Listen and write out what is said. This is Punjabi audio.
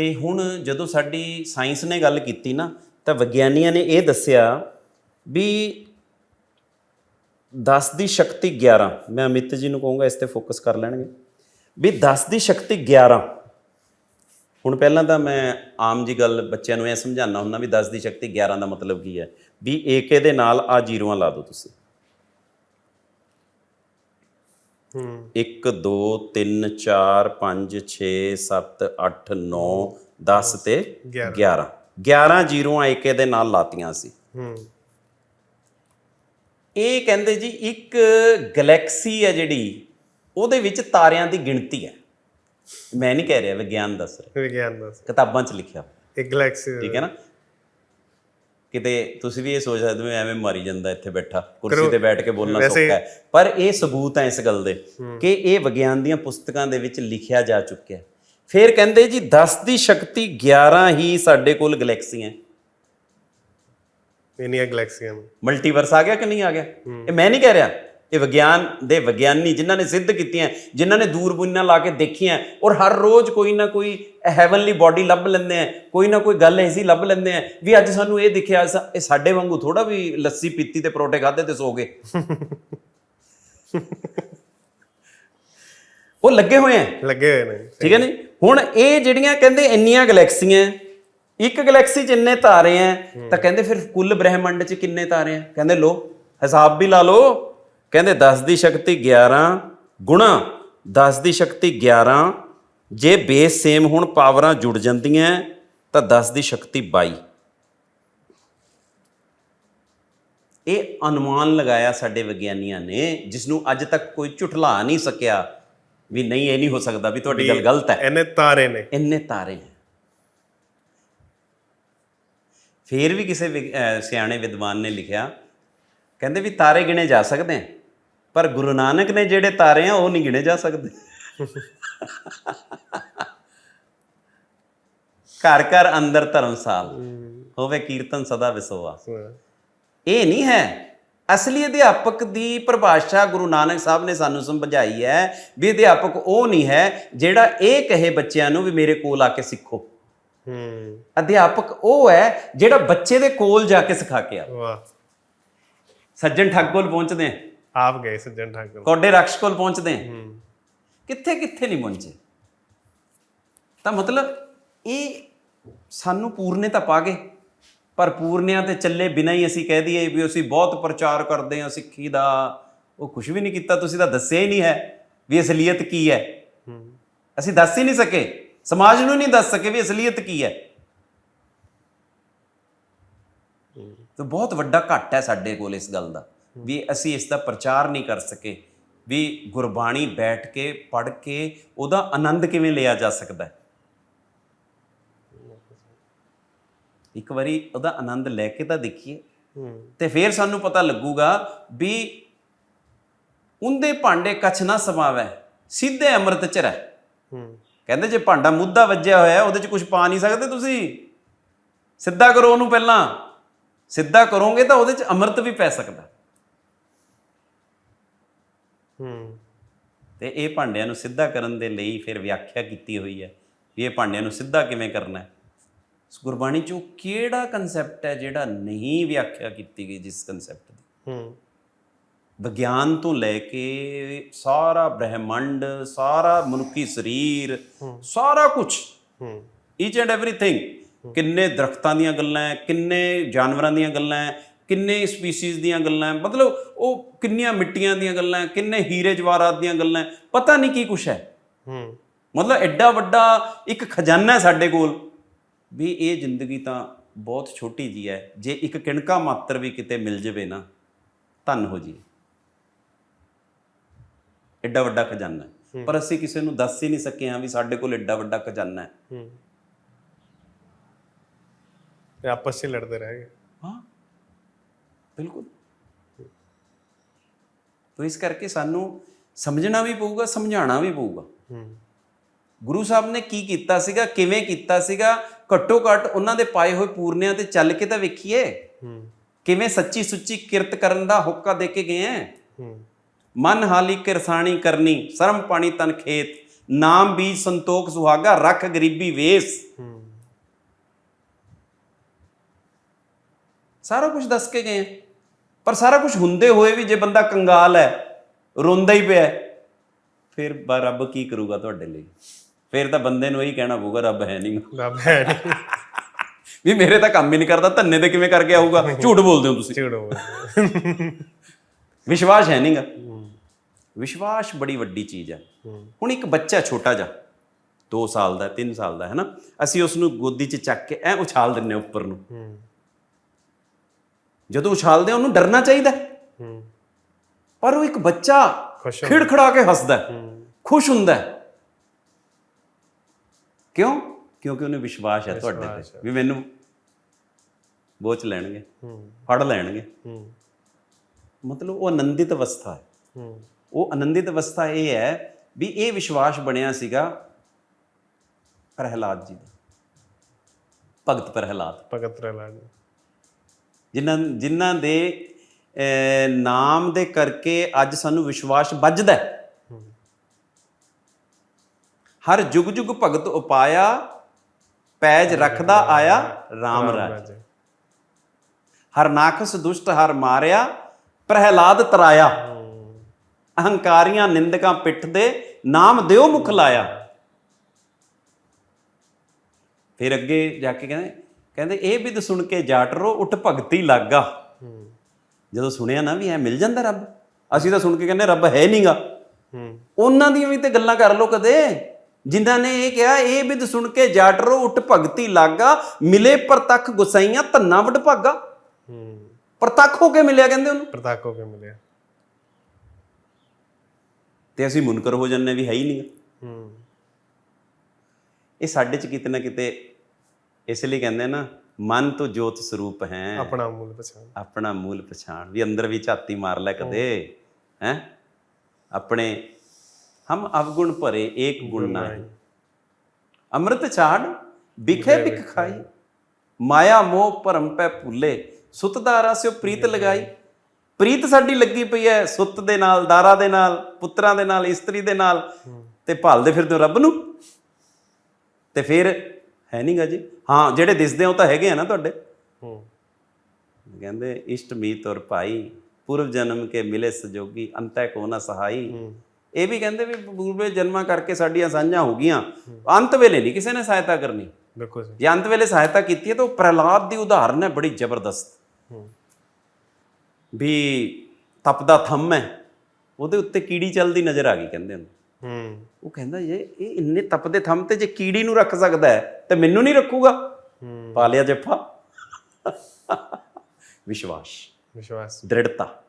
ਤੇ ਹੁਣ ਜਦੋਂ ਸਾਡੀ ਸਾਇੰਸ ਨੇ ਗੱਲ ਕੀਤੀ ਨਾ, ਤਾਂ ਵਿਗਿਆਨੀਆਂ ਨੇ ਇਹ ਦੱਸਿਆ ਵੀ 10 ਦੀ ਸ਼ਕਤੀ 11 ਮੈਂ ਅਮਿਤ ਜੀ ਨੂੰ ਕਹੂੰਗਾ ਇਸ ਤੇ ਫੋਕਸ ਕਰ ਲੈਣਗੇ, ਵੀ 10 ਦੀ ਸ਼ਕਤੀ 11 ਹੁਣ ਪਹਿਲਾਂ ਤਾਂ ਮੈਂ ਆਮ ਜੀ ਗੱਲ ਬੱਚਿਆਂ ਨੂੰ ਇਹ ਸਮਝਾਉਣਾ ਹੁੰਦਾ ਵੀ 10 ਦੀ ਸ਼ਕਤੀ 11 ਦਾ ਮਤਲਬ ਕੀ ਹੈ? ਵੀ ਏਕੇ ਦੇ ਨਾਲ ਆ ਜ਼ੀਰੋਆਂ ਲਾ ਦਿਓ ਤੁਸੀਂ। ਹੂੰ। 1 2 3 4 5 6 7 8 9 10 ਤੇ 11 11 ਜ਼ੀਰੋਆਂ ਏਕੇ ਦੇ ਨਾਲ ਲਾਤੀਆਂ ਸੀ। ਹੂੰ। ਇਹ ਕਹਿੰਦੇ ਜੀ ਇੱਕ ਗੈਲੈਕਸੀ ਹੈ ਜਿਹੜੀ ਉਹਦੇ ਵਿੱਚ ਤਾਰਿਆਂ ਦੀ ਗਿਣਤੀ ਹੈ। ਮੈਂ ਨਹੀਂ ਕਹਿ ਰਿਹਾ ਵਿਗਿਆਨ ਦੱਸ ਰਿਹਾ। ਵਿਗਿਆਨ ਦਾ ਕਿਤਾਬਾਂ 'ਚ ਲਿਖਿਆ। ਇੱਕ ਗੈਲੈਕਸੀ ਠੀਕ ਹੈ ਨਾ? ਕਿਤੇ ਤੁਸੀਂ ਵੀ ਇਹ ਸੋਚ ਸਕਦੇ ਹੋ ਐਵੇਂ ਮਾਰੀ ਜਾਂਦਾ ਇੱਥੇ ਬੈਠਾ ਕੁਰਸੀ ਤੇ ਬੈਠ ਕੇ ਬੋਲਣਾ ਸੌਖਾ ਹੈ। ਪਰ ਇਹ ਸਬੂਤ ਹੈ ਇਸ ਗੱਲ ਦੇ ਕਿ ਇਹ ਵਿਗਿਆਨ ਦੀਆਂ ਪੁਸਤਕਾਂ ਦੇ ਵਿੱਚ ਲਿਖਿਆ ਜਾ ਚੁੱਕਿਆ ਫਿਰ ਕਹਿੰਦੇ ਜੀ 10 ਦੀ ਸ਼ਕਤੀ 11 ਹੀ ਸਾਡੇ ਕੋਲ ਗੈਲੈਕਸੀਆਂ ਇੰਨੀਆਂ ਗੈਲੈਕਸੀਆਂ ਮਲਟੀਵਰਸ ਆ ਗਿਆ ਕਿ ਨਹੀਂ ਆ ਗਿਆ? ਇਹ ਮੈਂ ਨਹੀਂ ਕਹਿ ਰਿਹਾ। ਇਹ ਵਿਗਿਆਨ ਦੇ ਵਿਗਿਆਨੀ ਜਿਨ੍ਹਾਂ ਨੇ ਸਿੱਧ ਕੀਤੀਆਂ ਜਿਨ੍ਹਾਂ ਨੇ ਦੂਰਬੀਨਾਂ ਲਾ ਕੇ ਦੇਖੀਆਂ ਔਰ ਹਰ ਰੋਜ਼ ਕੋਈ ਨਾ ਕੋਈ ਹੈਵਨਲੀ ਬਾਡੀ ਲੱਭ ਲੈਂਦੇ ਆ ਕੋਈ ਨਾ ਕੋਈ ਗੱਲ ਐਸੀ ਲੱਭ ਲੈਂਦੇ ਆ ਵੀ ਅੱਜ ਸਾਨੂੰ ਇਹ ਦਿਖਿਆ ਇਹ ਸਾਡੇ ਵਾਂਗੂ ਥੋੜਾ ਵੀ ਲੱਸੀ ਪੀਤੀ ਤੇ ਪਰੋਠੇ ਖਾਦੇ ਤੇ ਸੋ ਗਏ। ਉਹ ਲੱਗੇ ਹੋਏ ਆ। ਲੱਗੇ ਹੋਏ ਨੇ। ਠੀਕ ਹੈ ਨੀ? ਹੁਣ ਇਹ ਜਿਹੜੀਆਂ ਕਹਿੰਦੇ ਇੰਨੀਆਂ ਗੈਲੈਕਸੀਆਂ ਇੱਕ ਗੈਲੈਕਸੀ 'ਚ ਇੰਨੇ ਤਾਰੇ ਆ ਤਾਂ ਕਹਿੰਦੇ ਫਿਰ ਕੁੱਲ ਬ੍ਰਹਿਮੰਡ 'ਚ ਕਿੰਨੇ ਤਾਰੇ ਆ? ਕਹਿੰਦੇ ਲੋ ਹਿਸਾਬ ਵੀ ਲਾ ਲਓ ਕਹਿੰਦੇ 10 ਦੀ ਸ਼ਕਤੀ 11 ਗੁਣਾ 10 ਦੀ ਸ਼ਕਤੀ 11 ਜੇ ਬੇਸ ਸੇਮ ਹੁਣ ਪਾਵਰਾਂ ਜੁੜ ਜਾਂਦੀਆਂ ਤਾਂ 10 ਦੀ ਸ਼ਕਤੀ 22 ਇਹ ਅਨੁਮਾਨ ਲਗਾਇਆ ਸਾਡੇ ਵਿਗਿਆਨੀਆਂ ਨੇ ਜਿਸ ਨੂੰ ਅੱਜ ਤੱਕ ਕੋਈ ਝੁਠਲਾ ਨਹੀਂ ਸਕਿਆ ਵੀ ਨਹੀਂ ਇਹ ਨਹੀਂ ਹੋ ਸਕਦਾ ਵੀ ਤੁਹਾਡੀ ਗੱਲ ਗਲਤ ਹੈ। ਇਹਨੇ ਤਾਰੇ ਨੇ। ਇੰਨੇ ਤਾਰੇ ਹੈ ਫੇਰ ਵੀ ਕਿਸੇ ਸਿਆਣੇ ਵਿਦਵਾਨ ਨੇ ਲਿਖਿਆ ਕਹਿੰਦੇ ਵੀ ਤਾਰੇ ਗਿਣੇ ਜਾ ਸਕਦੇ ਆ। ਪਰ ਗੁਰੂ ਨਾਨਕ ਨੇ ਜਿਹੜੇ ਤਾਰੇ ਆ ਉਹ ਨਹੀਂ ਗਿਣੇ ਜਾ ਸਕਦੇ। ਘਰ ਘਰ ਅੰਦਰ ਧਰਮਸਾਲ ਹੋਵੇ ਕੀਰਤਨ ਸਦਾ ਵਿਸੋਆ। ਇਹ ਨਹੀਂ ਹੈ। ਅਸਲੀ ਅਧਿਆਪਕ ਦੀ ਪਰਿਭਾਸ਼ਾ ਗੁਰੂ ਨਾਨਕ ਸਾਹਿਬ ਨੇ ਸਾਨੂੰ ਸਮਝਾਈ ਹੈ ਵੀ ਅਧਿਆਪਕ ਉਹ ਨਹੀਂ ਹੈ ਜਿਹੜਾ ਇਹ ਕਹੇ ਬੱਚਿਆਂ ਨੂੰ ਵੀ ਮੇਰੇ ਕੋਲ ਆ ਕੇ ਸਿੱਖੋ। ਹੂੰ ਅਧਿਆਪਕ ਉਹ ਹੈ ਜਿਹੜਾ ਬੱਚੇ ਦੇ ਕੋਲ ਜਾ ਕੇ ਸਿਖਾ ਕੇ ਆ ਵਾਹ। ਸੱਜਣ ਠੱਗ ਕੋਲ ਪਹੁੰਚਦੇ ਆ ਆਪ ਗਏ ਸੱਜਣ ਠਾਕੁਰ। ਕੌਡੇ ਰਕਸ਼ ਕੋਲ ਪਹੁੰਚਦੇ ਆ? ਹੂੰ। ਕਿੱਥੇ ਕਿੱਥੇ ਨਹੀਂ ਪਹੁੰਚੇ? ਤਾਂ ਮਤਲਬ ਇਹ ਸਾਨੂੰ ਪੂਰਨੇ ਤਾਂ ਪਾ ਗਏ ਪਰ ਪੂਰਨਿਆਂ ਤੇ ਚੱਲੇ ਬਿਨਾਂ ਹੀ ਅਸੀਂ ਕਹਿ ਦਈਏ ਵੀ ਅਸੀਂ ਬਹੁਤ ਪ੍ਰਚਾਰ ਕਰਦੇ ਹਾਂ ਸਿੱਖੀ ਦਾ। ਉਹ ਕੁਝ ਵੀ ਨਹੀਂ ਕੀਤਾ ਤੁਸੀਂ ਤਾਂ ਦੱਸਿਆ ਹੀ ਨਹੀਂ ਹੈ ਵੀ ਅਸਲੀਅਤ ਕੀ ਹੈ। ਹੂੰ। ਅਸੀਂ ਦੱਸ ਹੀ ਨਹੀਂ ਸਕੇ ਸਮਾਜ ਨੂੰ ਨਹੀਂ ਦੱਸ ਸਕੇ ਵੀ ਅਸਲੀਅਤ ਕੀ ਹੈ। ਤੇ ਬਹੁਤ ਵੱਡਾ ਘਾਟਾ ਹੈ ਸਾਡੇ ਕੋਲ ਇਸ ਗੱਲ ਦਾ। ਵੀ ਅਸੀਂ ਇਸ ਦਾ ਪ੍ਰਚਾਰ ਨਹੀਂ ਕਰ ਸਕੇ। ਵੀ ਗੁਰਬਾਣੀ ਬੈਠ ਕੇ ਪੜ੍ਹ ਕੇ ਉਹਦਾ ਆਨੰਦ ਕਿਵੇਂ ਲਿਆ ਜਾ ਸਕਦਾ ਹੈ? ਇੱਕ ਵਾਰੀ ਉਹਦਾ ਆਨੰਦ ਲੈ ਕੇ ਤਾਂ ਦੇਖੀਏ। ਤੇ ਫਿਰ ਸਾਨੂੰ ਪਤਾ ਲੱਗੂਗਾ ਵੀ ਉਹਦੇ ਭਾਂਡੇ ਕਛ ਨਾ ਸਮਾਵੈ ਸਿੱਧੇ ਅੰਮ੍ਰਿਤ ਚ ਰਹਿ। ਕਹਿੰਦੇ ਜੇ ਭਾਂਡਾ ਮੁੱਦਾ ਵੱਜਿਆ ਹੋਇਆ ਉਹਦੇ ਚ ਕੁਝ ਪਾ ਨਹੀਂ ਸਕਦੇ ਤੁਸੀਂ? ਸਿੱਧਾ ਕਰੋ ਉਹਨੂੰ ਪਹਿਲਾਂ। ਸਿੱਧਾ ਕਰੋਗੇ ਤਾਂ ਉਹਦੇ ਚ ਅੰਮ੍ਰਿਤ ਵੀ ਪੈ ਸਕਦਾ। ਹੂੰ। ਤੇ ਇਹ ਭਾਂਡਿਆਂ ਨੂੰ ਸਿੱਧਾ ਕਰਨ ਦੇ ਲਈ ਫਿਰ ਵਿਆਖਿਆ ਕੀਤੀ ਹੋਈ ਹੈ ਵੀ ਇਹ ਭਾਂਡਿਆਂ ਨੂੰ ਸਿੱਧਾ ਕਿਵੇਂ ਕਰਨਾ ਹੈ। ਗੁਰਬਾਣੀ ਚ ਕਿਹੜਾ ਕਨਸੈਪਟ ਹੈ ਜਿਹੜਾ ਨਹੀਂ ਵਿਆਖਿਆ ਕੀਤੀ ਗਈ ਜਿਸ ਕਨਸੈਪਟ ਦੀ? ਹੂੰ। ਵਿਗਿਆਨ ਤੋਂ ਲੈ ਕੇ ਸਾਰਾ ਬ੍ਰਹਿਮੰਡ ਸਾਰਾ ਮਨੁੱਖੀ ਸਰੀਰ ਸਾਰਾ ਕੁਝ ਹੂੰ। ਈਚ ਐਂਡ ਐਵਰੀਥਿੰਗ ਕਿੰਨੇ ਦਰਖਤਾਂ ਦੀਆਂ ਗੱਲਾਂ ਹੈ ਕਿੰਨੇ ਜਾਨਵਰਾਂ ਦੀਆਂ ਗੱਲਾਂ ਕਿੰਨੇ ਸਪੀਸੀਜ਼ ਦੀਆਂ ਗੱਲਾਂ ਮਤਲਬ ਉਹ ਕਿੰਨੀਆਂ ਮਿੱਟੀਆਂ ਦੀਆਂ ਗੱਲਾਂ ਕਿੰਨੇ ਹੀਰੇ ਜਵਾਹਰਾਤ ਦੀਆਂ ਗੱਲਾਂ ਪਤਾ ਨਹੀਂ ਕੀ ਕੁਛ ਹੈ। ਹੂੰ। ਮਤਲਬ ਐਡਾ ਵੱਡਾ ਇੱਕ ਖਜ਼ਾਨਾ ਹੈ ਸਾਡੇ ਕੋਲ। ਵੀ ਇਹ ਜ਼ਿੰਦਗੀ ਤਾਂ ਬਹੁਤ ਛੋਟੀ ਜੀ ਹੈ। ਜੇ ਇੱਕ ਕਿਣਕਾ ਮਾਤਰ ਵੀ ਕਿਤੇ ਮਿਲ ਜਾਵੇ ਨਾ ਧੰਨ ਹੋ ਜੀ। ਐਡਾ ਵੱਡਾ ਖਜ਼ਾਨਾ ਹੈ। ਪਰ ਅਸੀਂ ਕਿਸੇ ਨੂੰ ਦੱਸ ਹੀ ਨਹੀਂ ਸਕੇ ਹਾਂ ਵੀ ਸਾਡੇ ਕੋਲ ਐਡਾ ਵੱਡਾ ਖਜ਼ਾਨਾ ਹੈ। ਹੂੰ। ਆਪਸ ਵਿੱਚ ਲੜਦੇ ਰਹਿ ਗਏ। ਹਾਂ। ਬਿਲਕੁਲ। ਤੋ ਇਸ ਕਰਕੇ ਸਾਨੂੰ ਸਮਝਣਾ ਵੀ ਪਊਗਾ ਸਮਝਾਉਣਾ ਵੀ ਪਊਗਾ। ਗੁਰੂ ਸਾਹਿਬ ਨੇ ਕੀ ਕੀਤਾ ਸੀਗਾ ਕਿਵੇਂ ਕੀਤਾ ਸੀਗਾ ਘੱਟੋ ਘੱਟ ਉਹਨਾਂ ਦੇ ਪਾਏ ਹੋਏ ਪੂਰਨਿਆਂ ਤੇ ਚੱਲ ਕੇ ਤਾਂ ਵੇਖੀਏ। ਕਿਵੇਂ ਸੱਚੀ ਸੁੱਚੀ ਕਿਰਤ ਕਰਨ ਦਾ ਹੁੱਕਾ ਦੇ ਕੇ ਗਏ ਐ। ਮਨ ਹਾਲੀ ਕਿਰਸਾਣੀ ਕਰਨੀ ਸ਼ਰਮ ਪਾਣੀ ਤਨ ਖੇਤ ਨਾਮ ਬੀਜ ਸੰਤੋਖ ਸੁਹਾਗਾ ਰੱਖ ਗਰੀਬੀ ਵੇਸ। ਸਾਰਾ ਕੁਝ ਦੱਸ ਕੇ ਗਏ ਹੈ ਪਰ ਸਾਰਾ ਕੁਝ ਹੁੰਦੇ ਹੋਏ ਵੀ ਜੇ ਬੰਦਾ ਕੰਗਾਲ ਹੈ ਰੋਂਦਾ ਹੀ ਪਿਆ ਫਿਰ ਰੱਬ ਕੀ ਕਰੂਗਾ ਤੁਹਾਡੇ ਲਈ? ਫਿਰ ਤਾਂ ਬੰਦੇ ਨੂੰ ਇਹੀ ਕਹਿਣਾ ਪਊਗਾ ਰੱਬ ਹੈ ਨਹੀਂ। ਰੱਬ ਹੈ ਨਹੀਂ। ਵੀ ਮੇਰੇ ਤਾਂ ਕੰਮ ਹੀ ਨਹੀਂ ਕਰਦਾ ਧੰਨੇ ਤੇ ਕਿਵੇਂ ਕਰਕੇ ਆਊਗਾ? ਝੂਠ ਬੋਲਦੇ ਹੋ ਤੁਸੀਂ। ਝਿੜੋ ਵਿਸ਼ਵਾਸ ਹੈ ਨਹੀਂਗਾ। ਵਿਸ਼ਵਾਸ ਬੜੀ ਵੱਡੀ ਚੀਜ਼ ਹੈ। ਹੁਣ ਇੱਕ ਬੱਚਾ ਛੋਟਾ ਜਿਹਾ 2 ਸਾਲ ਦਾ 3 ਸਾਲ ਦਾ ਹੈ ਨਾ ਅਸੀਂ ਉਸ ਨੂੰ ਗੋਦੀ 'ਚ ਚੱਕ ਕੇ ਐ ਉਛਾਲ ਦਿੰਨੇ ਉੱਪਰ ਨੂੰ। ਜਦੋਂ ਉਛਾਲਦੇ ਹਾਂ ਉਹਨੂੰ ਡਰਨਾ ਚਾਹੀਦਾ ਹੈ। ਪਰ ਉਹ ਇੱਕ ਬੱਚਾ ਖਿੜਖੜਾ ਕੇ ਹੱਸਦਾ ਖੁਸ਼ ਹੁੰਦਾ। ਕਿਉਂ? ਕਿਉਂਕਿ ਉਹਨੂੰ ਵਿਸ਼ਵਾਸ ਹੈ ਤੁਹਾਡੇ ਤੇ। ਵੀ ਮੈਨੂੰ ਬੋਚ ਲੈਣਗੇ ਫੜ ਲੈਣਗੇ। ਮਤਲਬ ਉਹ ਆਨੰਦਿਤ ਅਵਸਥਾ ਹੈ। ਹੂੰ। ਉਹ ਆਨੰਦਿਤ ਅਵਸਥਾ ਇਹ ਹੈ ਵੀ ਇਹ ਵਿਸ਼ਵਾਸ ਬਣਿਆ ਸੀਗਾ ਪ੍ਰਹਿਲਾਦ ਜੀ ਦਾ। ਭਗਤ ਪ੍ਰਹਿਲਾਦ। ਭਗਤ ਪ੍ਰਹਿਲਾਦ ਜਿਨ੍ਹਾਂ ਜਿਨ੍ਹਾਂ ਦੇ ਨਾਮ ਦੇ ਕਰਕੇ ਅੱਜ ਸਾਨੂੰ ਵਿਸ਼ਵਾਸ ਵੱਜਦਾ ਹੈ। ਹਰ ਜੁਗ ਜੁਗ ਭਗਤ ਉਪਾਇਆ ਪੈਜ ਰੱਖਦਾ ਆਇਆ RAM ਰਾਜ। ਹਰ ਨਾਖਸ ਦੁਸ਼ਟ ਹਰ ਮਾਰਿਆ ਪ੍ਰਹਿਲਾਦ ਤਰਾਇਆ। ਅਹੰਕਾਰੀਆਂ ਨਿੰਦਕਾਂ ਪਿੱਠ ਦੇ ਨਾਮ ਦਿਓ ਮੁਖ ਲਾਇਆ। ਫਿਰ ਅੱਗੇ ਜਾ ਕੇ ਕਹਿੰਦੇ ਕਹਿੰਦੇ ਇਹ ਵਿਦ ਸੁਣ ਕੇ ਜਾਟਰੋ ਉੱਠ ਭਗਤੀ ਲਾਗਾ। ਜਦੋਂ ਸੁਣਿਆ ਨਾ ਵੀ ਐ ਮਿਲ ਜਾਂਦਾ ਰੱਬ ਅਸੀਂ ਤਾਂ ਸੁਣ ਕੇ ਕਹਿੰਦੇ ਰੱਬ ਹੈ ਨਹੀਂਗਾ ਉਹਨਾਂ ਦੀਆਂ ਵੀ ਤੇ ਗੱਲਾਂ ਕਰ ਲੋ ਕਦੇ। ਜਿਨ੍ਹਾਂ ਨੇ ਇਹ ਕਿਹਾ ਇਹ ਵਿਦ ਸੁਣ ਕੇ ਜਾਟਰੋ ਉੱਠ ਭਗਤੀ ਲਾਗਾ ਮਿਲੇ ਪ੍ਰਤੱਖ ਗੁਸਾਈਆਂ ਧੰਨਾ ਵਡ ਭਾਗਾ। ਪ੍ਰਤੱਖ ਹੋ ਕੇ ਮਿਲਿਆ ਕਹਿੰਦੇ ਉਹਨੂੰ। ਪ੍ਰਤਾਪ ਹੋ ਕੇ ਮਿਲਿਆ। ਤੇ ਅਸੀਂ ਮੁਨਕਰ ਹੋ ਜੰਨੇ ਵੀ ਹੈ ਹੀ ਨਹੀਂ ਹੂੰ। ਇਹ ਸਾਡੇ ਚ ਕਿਤੇ ਨਾ ਕਿਤੇ ਇਸ ਲਈ ਕਹਿੰਦੇ ਨਾ ਮਨ ਤੋਂ ਜੋਤ ਸਰੂਪ ਹੈ। ਆਪਣਾ ਮੂਲ ਪਛਾਣ। ਆਪਣਾ ਮੂਲ ਪਛਾਣ। ਵੀ ਅੰਦਰ ਵੀ ਝਾਤੀ ਮਾਰ ਲੈ ਕਦੇ ਹੈ। ਆਪਣੇ ਹਮ ਅਵਗੁਣ ਭਰੇ ਏਕ ਗੁਣ ਨਾਹੀ। ਅੰਮ੍ਰਿਤ ਛਾੜ ਬਿਖੇ ਬਿਖ ਖਾਈ। ਮਾਇਆ ਮੋਹ ਭਰਮ ਪੈ ਭੁੱਲੇ। ਸੁਤ ਦਾਰਾ ਸਿਓ ਪ੍ਰੀਤ ਲਗਾਈ। ਪ੍ਰੀਤ ਸਾਡੀ ਲੱਗੀ ਪਈ ਹੈ ਸੁੱਤ ਦੇ ਨਾਲ ਦਾਰਾ ਦੇ ਨਾਲ ਪੁੱਤਰਾਂ ਦੇ ਨਾਲ ਇਸਤਰੀ ਦੇ ਨਾਲ। ਤੇ ਭਾਲਦੇ ਫਿਰਦੇ ਰੱਬ ਨੂੰ। ਤੇ ਫਿਰ ਹੈ ਨਹੀਂਗਾ ਜੀ। ਹਾਂ ਜਿਹੜੇ ਦਿਸਦੇ ਉਹ ਤਾਂ ਹੈਗੇ ਆ ਨਾ ਤੁਹਾਡੇ। ਹੂੰ। ਕਹਿੰਦੇ ਇਸ਼ਟ ਮੀਤ ਔਰ ਭਾਈ ਪੂਰਵ ਜਨਮ ਕੇ ਮਿਲੇ ਸਜੋਗੀ ਅੰਤੈ ਕੋ ਨਾ ਸਹਾਈ। ਹੂੰ। ਇਹ ਵੀ ਕਹਿੰਦੇ ਵੀ ਪੂਰਵੇ ਜਨਮਾਂ ਕਰਕੇ ਸਾਡੀਆਂ ਸਾਂਝਾਂ ਹੋ ਗਈਆਂ। ਅੰਤ ਵੇਲੇ ਨਹੀਂ ਕਿਸੇ ਨੇ ਸਹਾਇਤਾ ਕਰਨੀ। ਬਿਲਕੁਲ ਜੇ ਅੰਤ ਵੇਲੇ ਸਹਾਇਤਾ ਕੀਤੀ ਹੈ ਤਾਂ ਉਹ ਪ੍ਰਹਿਲਾਦ ਦੀ ਉਦਾਹਰਨ ਹੈ ਬੜੀ ਜ਼ਬਰਦਸਤ। ਹੂੰ। ਵੀ ਤਪਦਾ ਥੰਮ ਹੈ ਉਹਦੇ ਉੱਤੇ ਕੀੜੀ ਚੱਲਦੀ ਨਜ਼ਰ ਆ ਗਈ ਕਹਿੰਦੇ ਉਹਨੂੰ। ਹੂੰ। ਉਹ ਕਹਿੰਦਾ ਇਹ ਇਹ ਇੰਨੇ ਤਪਦੇ ਥੰਮ ਤੇ ਜੇ ਕੀੜੀ ਨੂੰ ਰੱਖ ਸਕਦਾ ਹੈ ਤੇ ਮੈਨੂੰ ਨਹੀਂ ਰੱਖੂਗਾ? ਹੂੰ। ਪਾ ਲਿਆ ਜੱਫਾ। ਵਿਸ਼ਵਾਸ। ਵਿਸ਼ਵਾਸ। ਦ੍ਰਿੜਤਾ।